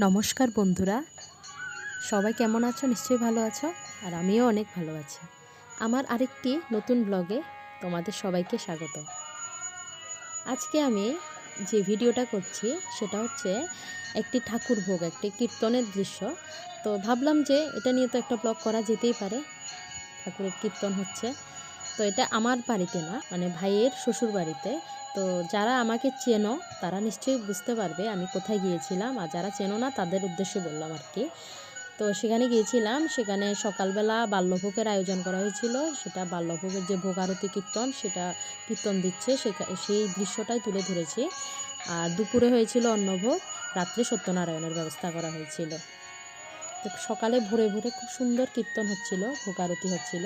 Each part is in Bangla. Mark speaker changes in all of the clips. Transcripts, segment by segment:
Speaker 1: নমস্কার বন্ধুরা। সবাই কেমন আছো? নিশ্চয়ই ভালো আছো, আর আমিও অনেক ভালো আছি। আমার আরেকটি নতুন ব্লগে তোমাদের সবাইকে স্বাগত। আজকে আমি যে ভিডিওটা করছি, সেটা হচ্ছে একটি ঠাকুর ভোগ, একটি কীর্তনের দৃশ্য। তো ভাবলাম যে এটা নিয়ে তো একটা ব্লগ করা যেতেই পারে। ঠাকুরের কীর্তন হচ্ছে। তো এটা আমার বাড়িতে না মানে ভাইয়ের শ্বশুর বাড়িতে। তো যারা আমাকে চেনো, তারা নিশ্চয়ই বুঝতে পারবে আমি কোথায় গিয়েছিলাম। আর যারা চেনো না, তাদের উদ্দেশ্যে বললাম আর কি। তো সেখানে গিয়েছিলাম, সেখানে সকালবেলা বাল্যভোগের আয়োজন করা হয়েছিল। সেটা বাল্যভোগের যে ভোগ আরতি কীর্তন, সেটা কীর্তন দিচ্ছে সেই দৃশ্যটাই তুলে ধরেছি। আর দুপুরে হয়েছিল অন্নভোগ, রাত্রে সত্যনারায়ণের ব্যবস্থা করা হয়েছিল। তো সকালে ভোরে ভোরে খুব সুন্দর কীর্তন হচ্ছিল ভোগ আরতি হচ্ছিল।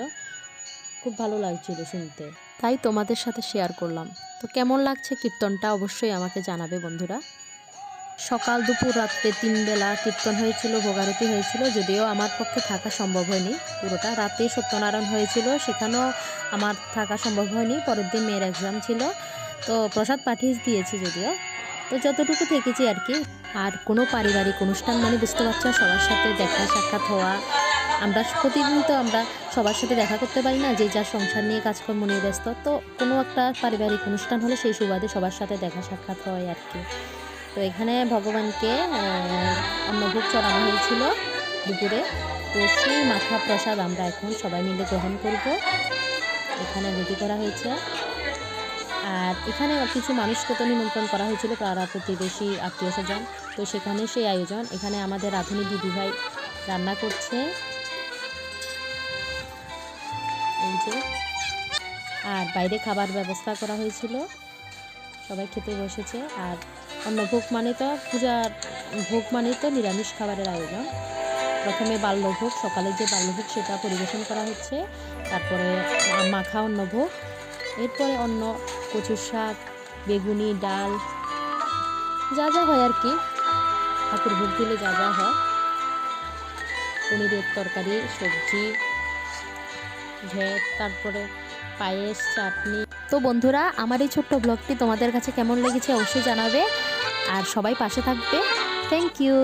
Speaker 1: খুব ভালো লাগছিল শুনতে। তাই তোমাদের সাথে শেয়ার করলাম। তো কেমন লাগছে কীর্তনটা অবশ্যই আমাকে জানাবে বন্ধুরা। সকাল দুপুর রাত্রে তিন বেলা কীর্তন হয়েছিল, ভোগারতি হয়েছিল, যদিও আমার পক্ষে থাকা সম্ভব হয়নি। পুরোটা রাতে সত্যনারায়ণ হয়েছিল, সেখানেও আমার থাকা সম্ভব হয়নি। পরের দিন মেয়ের এক্সাম ছিল, তো প্রসাদ পাঠিয়ে দিয়েছি যদিও। তো যতটুকু থেকেছি আর কি। আর কোনো পারিবারিক অনুষ্ঠান মানে বুঝতে পারছ, সবার সাথে দেখা, সাক্ষাৎ হওয়া আমরা প্রতিদিন তো আমরা সবার সাথে দেখা করতে পারি না, যে যার সংসার নিয়ে কাজকর্ম নিয়ে ব্যস্ত। তো কোনো একটা পারিবারিক অনুষ্ঠান হলে সেই সুবাদে সবার সাথে দেখা সাক্ষাৎ হয় আর কি। তো এখানে ভগবানকে অন্নভোগ চড়ানো হয়েছিল দুপুরে। তো সেই মাথা প্রসাদ আমরা এখন সবাই মিলে গ্রহণ করব। এখানে রেডি করা হয়েছে। আর এখানে কিছু মানুষকে তো নিমন্ত্রণ করা হয়েছিল পাড়া প্রতিবেশী আত্মীয় স্বজন। তো সেখানে সেই আয়োজন। এখানে আমাদের রাধুনী দিদিভাই রান্না করছে। যে আর বাইরে খাবার ব্যবস্থা করা হয়েছিল। সবাই খেতে বসেছে। আর অন্য ভোগ মানে তো পূজার ভোগ মানে তো নিরামিষ খাবারের আয়োজন। প্রথমে বাল্যভোগ, সকালে যে বাল্যভোগ সেটা পরিবেশন করা হচ্ছে। তারপরে মাখা অন্নভোগ এরপরে অন্য কচুর শাক, বেগুনি, ডাল, যা যা হয় আর কি। ঠাকুর ভোগ দিলে যা যা হয়। পনিরের তরকারি, সবজি ভেট তারপরে পায়েস, চাটনি। তো বন্ধুরা, আমার এই ছোট্ট ব্লগটি তোমাদের কাছে কেমন লেগেছে অবশ্যই জানাবে। আর সবাই পাশে থাকবে। Thank you